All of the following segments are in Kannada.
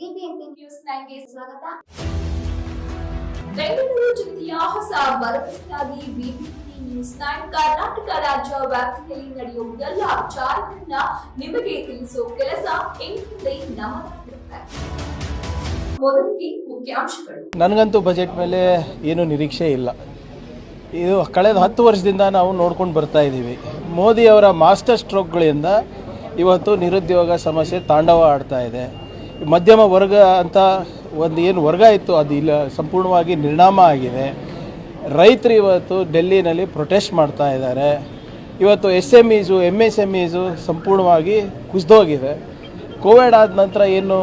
ಬಿಬಿಎಂಪಿ ನ್ಯೂಸ್ ನೈನ್ಗೆ ಸ್ವಾಗತ. ಬೆಂಗಳೂರು ಜಿಲ್ಲೆಯ ಹೊಸ ಭರವಸೆಯಾಗಿ ಬಿಬಿಎಂಪಿ ನ್ಯೂಸ್ ನೈನ್ ಕರ್ನಾಟಕ ರಾಜ್ಯ ವ್ಯಾಪ್ತಿಯಲ್ಲಿ ನಡೆಯುವ ಎಲ್ಲ ವಿಚಾರಗಳನ್ನ ನಿಮಗೆ ತಿಳಿಸುವ ಕೆಲಸ ಇನ್ಮುಂದೆ ನಮ್ಮ ಮೊದಲಿಗೆ ಮುಖ್ಯಾಂಶಗಳು. ನನಗಂತೂ ಬಜೆಟ್ ಮೇಲೆ ಏನು ನಿರೀಕ್ಷೆ ಇಲ್ಲ. ಇದು ಕಳೆದ ಹತ್ತು ವರ್ಷದಿಂದ ನಾವು ನೋಡ್ಕೊಂಡು ಬರ್ತಾ ಇದ್ದೀವಿ. ಮೋದಿಯವರ ಮಾಸ್ಟರ್ ಸ್ಟ್ರೋಕ್ಗಳಿಂದ ಇವತ್ತು ನಿರುದ್ಯೋಗ ಸಮಸ್ಯೆ ತಾಂಡವ ಆಡ್ತಾ ಇದೆ. ಮಧ್ಯಮ ವರ್ಗ ಅಂತ ಒಂದು ಏನು ವರ್ಗ ಇತ್ತು, ಅದು ಇಲ್ಲ, ಸಂಪೂರ್ಣವಾಗಿ ನಿರ್ಣಾಮ ಆಗಿದೆ. ರೈತರು ಇವತ್ತು ಡೆಲ್ಲಿನಲ್ಲಿ ಪ್ರೊಟೆಸ್ಟ್ ಮಾಡ್ತಾ ಇದ್ದಾರೆ. ಇವತ್ತು S M is M S M is ಸಂಪೂರ್ಣವಾಗಿ ಕುಸಿದೋಗಿದೆ. ಕೋವಿಡ್ ಆದ ನಂತರ ಏನು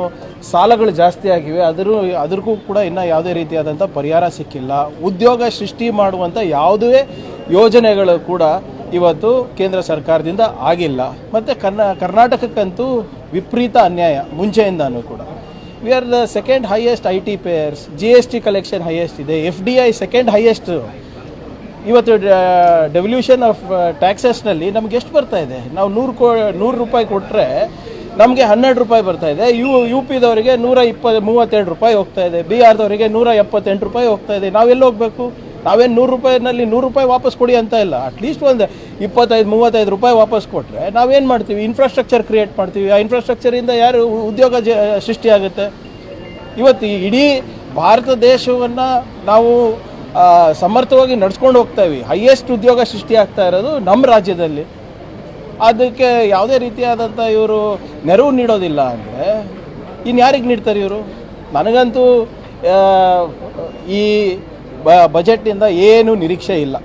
ಸಾಲಗಳು ಜಾಸ್ತಿ ಆಗಿವೆ, ಅದರ ಅದಕ್ಕೂ ಕೂಡ ಇನ್ನೂ ಯಾವುದೇ ರೀತಿಯಾದಂಥ ಪರಿಹಾರ ಸಿಕ್ಕಿಲ್ಲ. ಉದ್ಯೋಗ ಸೃಷ್ಟಿ ಮಾಡುವಂಥ ಯಾವುದೇ ಯೋಜನೆಗಳು ಕೂಡ ಇವತ್ತು ಕೇಂದ್ರ ಸರ್ಕಾರದಿಂದ ಆಗಿಲ್ಲ. ಮತ್ತು ಕರ್ನಾ, ಕರ್ನಾಟಕಕ್ಕಂತೂ ವಿಪರೀತ ಅನ್ಯಾಯ, ಮುಂಚೆಯಿಂದನೂ ಕೂಡ. We are the second highest I T payers G S T collection highest ಇದೆ. F D I second highest ಇವತ್ತು ಡೆವಲ್ಯೂಷನ್ ಆಫ್ ಟ್ಯಾಕ್ಸಸ್ನಲ್ಲಿ ನಮ್ಗೆ ಎಷ್ಟು ಬರ್ತಾ ಇದೆ? ನಾವು ನೂರು ಕೋ, ನೂರು ರೂಪಾಯಿ ಕೊಟ್ಟರೆ ನಮಗೆ ಹನ್ನೆರಡು ರೂಪಾಯಿ ಬರ್ತಾ ಇದೆ. ಯು ಯು ಪಿದವರಿಗೆ ನೂರ ಇಪ್ಪ ಮೂವತ್ತೆರಡು ರೂಪಾಯಿ ಹೋಗ್ತಾ ಇದೆ. ಆರ್ದವರಿಗೆ ನೂರ ಎಪ್ಪತ್ತೆಂಟು ರೂಪಾಯಿ ಹೋಗ್ತಾ ಇದೆ. ನಾವೆಲ್ಲಿ ಹೋಗಬೇಕು? ನಾವೇನು ನೂರು ರೂಪಾಯಿನಲ್ಲಿ ನೂರು ರೂಪಾಯಿ ವಾಪಸ್ ಕೊಡಿ ಅಂತ ಇಲ್ಲ. ಅಟ್ಲೀಸ್ಟ್ ಒಂದು ಇಪ್ಪತ್ತೈದು, ಮೂವತ್ತೈದು ರೂಪಾಯಿ ವಾಪಸ್ ಕೊಟ್ಟರೆ ನಾವೇನು ಮಾಡ್ತೀವಿ? ಇನ್ಫ್ರಾಸ್ಟ್ರಕ್ಚರ್ ಕ್ರಿಯೇಟ್ ಮಾಡ್ತೀವಿ. ಆ ಇನ್ಫ್ರಾಸ್ಟ್ರಕ್ಚರಿಂದ ಯಾರು ಉದ್ಯೋಗ ಜ ಸೃಷ್ಟಿಯಾಗುತ್ತೆ ಇವತ್ತು ಇಡೀ ಭಾರತ ದೇಶವನ್ನು ನಾವು ಸಮರ್ಥವಾಗಿ ನಡ್ಸ್ಕೊಂಡು ಹೋಗ್ತಾ ಇವಿ ಹೈಯೆಸ್ಟ್ ಉದ್ಯೋಗ ಸೃಷ್ಟಿ ಆಗ್ತಾ ಇರೋದು ನಮ್ಮ ರಾಜ್ಯದಲ್ಲಿ. ಅದಕ್ಕೆ ಯಾವುದೇ ರೀತಿಯಾದಂಥ ಇವರು ನೆರವು ನೀಡೋದಿಲ್ಲ ಅಂದರೆ ಇನ್ನು ಯಾರಿಗೆ ನೀಡ್ತಾರೆ ಇವರು? ನನಗಂತೂ ಈ ಬಜೆಟ್ನಿಂದ ಏನು ನಿರೀಕ್ಷೆ ಇಲ್ಲ.